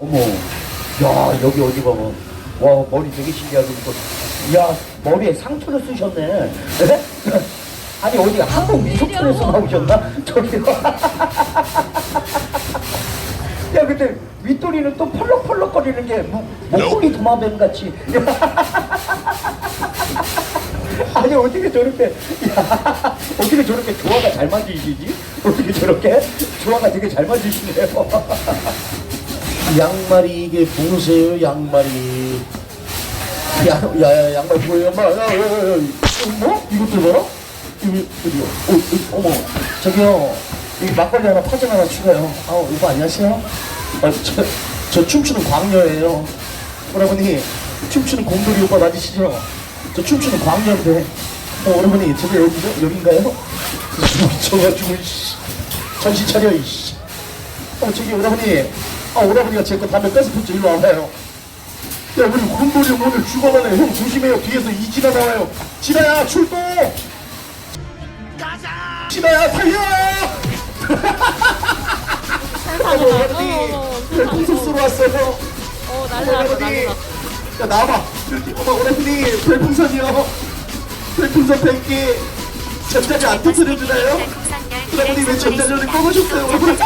어머, 야 여기 어디 보면 와 머리 되게 신기하게 입고, 야 머리에 상처를 쓰셨네. 에? 아니 어디 한국 미소촌에서 나오셨나? 저기. 야 근데 윗도리는 또 펄럭펄럭거리는 게 목, 목걸이 도마뱀 같이. 아니 어떻게 저렇게 야 어떻게 저렇게 조화가 잘 맞으시지? 어떻게 저렇게 조화가 되게 잘 맞으시네요. 양말이 이게 보세요 양말이? 야야 양말 보여요 엄마 야야 야 뭐? 이것도 봐라. 이거 어디요 어, 어, 어머. 저기요. 이 막걸리 하나 파전 하나 추가요. 아 오빠 안녕하세요. 아 저 저 춤추는 광녀예요. 오라버니 춤추는 곰돌이 오빠 맞으시죠? 저 춤추는 광녀인데. 어 오라버니 저기 어디죠? 여긴가요? 미쳐가지고 정신 차려 이씨 어 저기 오라버니 아 오라버니가 제 거 담배 뺏어붙죠 일로 와봐요. 야 우리 곰돌이 형 오늘 죽어가네. 형 조심해요. 뒤에서 이지가 나와요. 지나야 출동! 가자! 지나야 달려! 아이고 오라버니 별풍선 쏘러 왔어요? 어, 난리 났어, 난리 오라버니. 났어. 야 나와봐. 이렇게 어머 오라버니 별풍선이요. 별풍선 100개. 전자리 안 터뜨려주나요? 오라버니 왜 전자리를 꺼보셨어요? 오라버니